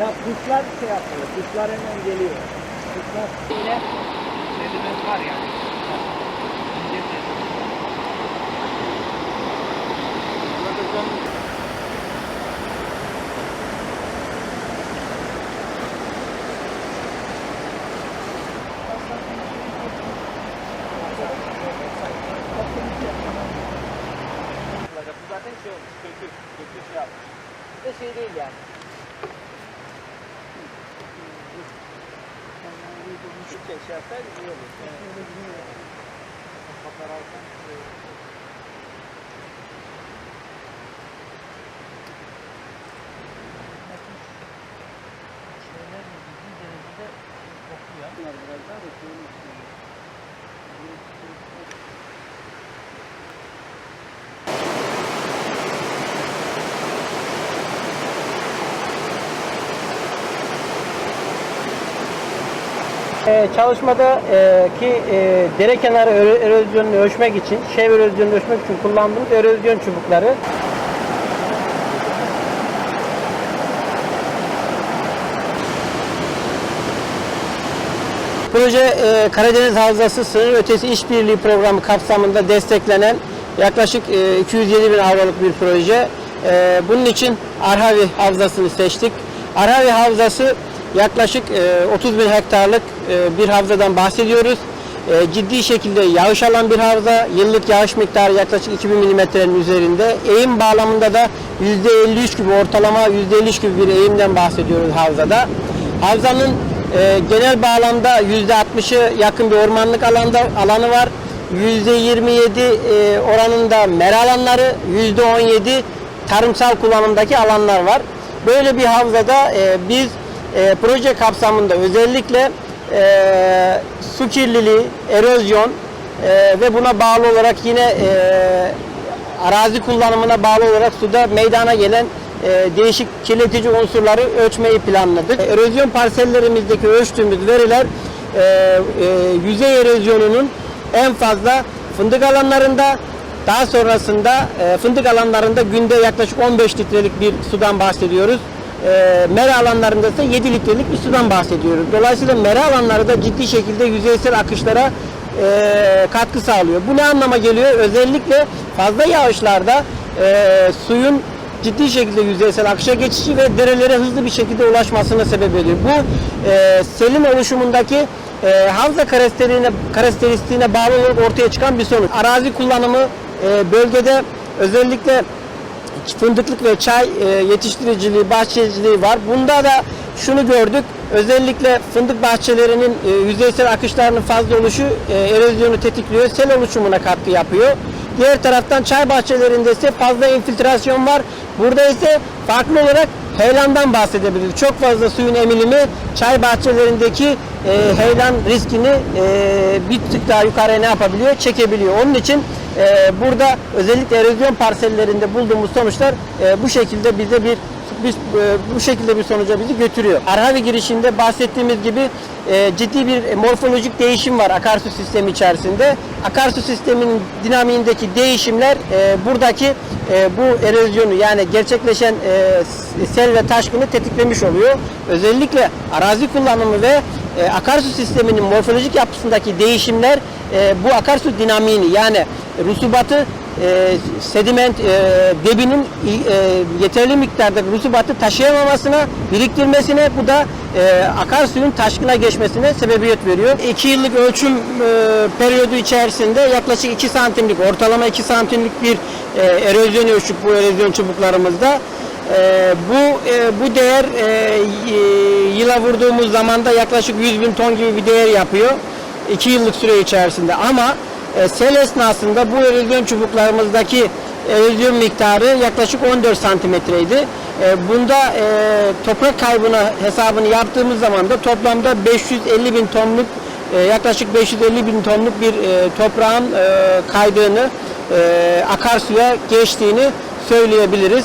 Ya kuşlar şey yapıyor. Kuşlar hemen geliyor. Kuşlar yine sediment var yani. Zaten şey olmuş, kökü, kökü şey yapmış. Bir de şey değil yani. Şey yapsaydı iyi olur. Kapararken şey olur. Bunlar biraz daha da suyun üstünde. Ee, çalışmada e, ki e, dere kenarı ero- erozyonunu ölçmek için, şev erozyonunu ölçmek için kullandığımız erozyon çubukları. Proje e, Karadeniz Havzası Sınır Ötesi İşbirliği Programı kapsamında desteklenen yaklaşık e, 207 bin avroluk bir proje. E, bunun için Arhavi Havzası'nı seçtik. Arhavi Havzası yaklaşık e, 30 bin hektarlık e, bir havzadan bahsediyoruz. E, ciddi şekilde yağış alan bir havza. Yıllık yağış miktarı yaklaşık 2000 milimetrenin üzerinde. Eğim bağlamında da %53 gibi ortalama %53 gibi bir eğimden bahsediyoruz havzada. Havzanın e, genel bağlamda %60'ı yakın bir ormanlık alanda alanı var. %27 e, oranında mera alanları, %17 tarımsal kullanımdaki alanlar var. Böyle bir havzada e, biz e, proje kapsamında özellikle e, su kirliliği, erozyon e, ve buna bağlı olarak yine e, arazi kullanımına bağlı olarak suda meydana gelen e, değişik kirletici unsurları ölçmeyi planladık. Erozyon parsellerimizdeki ölçtüğümüz veriler e, e, yüzey erozyonunun en fazla fındık alanlarında daha sonrasında e, fındık alanlarında günde yaklaşık 15 litrelik bir sudan bahsediyoruz. E, mera alanlarında ise 7 litrelik bir sudan bahsediyoruz. Dolayısıyla mera alanları da ciddi şekilde yüzeysel akışlara e, katkı sağlıyor. Bu ne anlama geliyor? Özellikle fazla yağışlarda e, suyun ciddi şekilde yüzeysel akışa geçişi ve derelere hızlı bir şekilde ulaşmasına sebep ediyor. Bu e, selin oluşumundaki e, havza karakteristiğine, karakteristiğine bağlı olarak ortaya çıkan bir sonuç. Arazi kullanımı e, bölgede özellikle fındıklık ve çay e, yetiştiriciliği, bahçeciliği var. Bunda da şunu gördük. Özellikle fındık bahçelerinin e, yüzeysel akışlarının fazla oluşu e, erozyonu tetikliyor. Sel oluşumuna katkı yapıyor. Diğer taraftan çay bahçelerinde ise fazla infiltrasyon var. Burada ise farklı olarak heyelandan bahsedebiliriz. Çok fazla suyun emilimi çay bahçelerindeki e, heyelan riskini e, bir tık daha yukarıya ne yapabiliyor? Çekebiliyor. Onun için e, burada özellikle erozyon parsellerinde bulduğumuz sonuçlar e, bu şekilde bize bir biz e, bu şekilde bir sonuca bizi götürüyor. Arhavi girişinde bahsettiğimiz gibi e, ciddi bir morfolojik değişim var akarsu sistemi içerisinde. Akarsu sisteminin dinamiğindeki değişimler e, buradaki e, bu erozyonu yani gerçekleşen e, sel ve taşkını tetiklemiş oluyor. Özellikle arazi kullanımı ve e, akarsu sisteminin morfolojik yapısındaki değişimler e, bu akarsu dinamiğini yani rusubatı e, sediment e, debinin e, yeterli miktarda rusubatı taşıyamamasına, biriktirmesine bu da e, akarsuyun taşkına geçmesine sebebiyet veriyor. 2 yıllık ölçüm e, periyodu içerisinde yaklaşık 2 santimlik, ortalama 2 santimlik bir e, erozyon ölçtük bu erozyon çubuklarımızda. E, bu e, bu değer e, yıla vurduğumuz zamanda yaklaşık 100 bin ton gibi bir değer yapıyor. 2 yıllık süre içerisinde ama e, sel esnasında bu erozyon çubuklarımızdaki erozyon miktarı yaklaşık 14 santimetreydi. E, bunda e, toprak kaybına hesabını yaptığımız zaman da toplamda 550 bin tonluk e, yaklaşık 550 bin tonluk bir toprağın kaydığını, akarsuya geçtiğini söyleyebiliriz.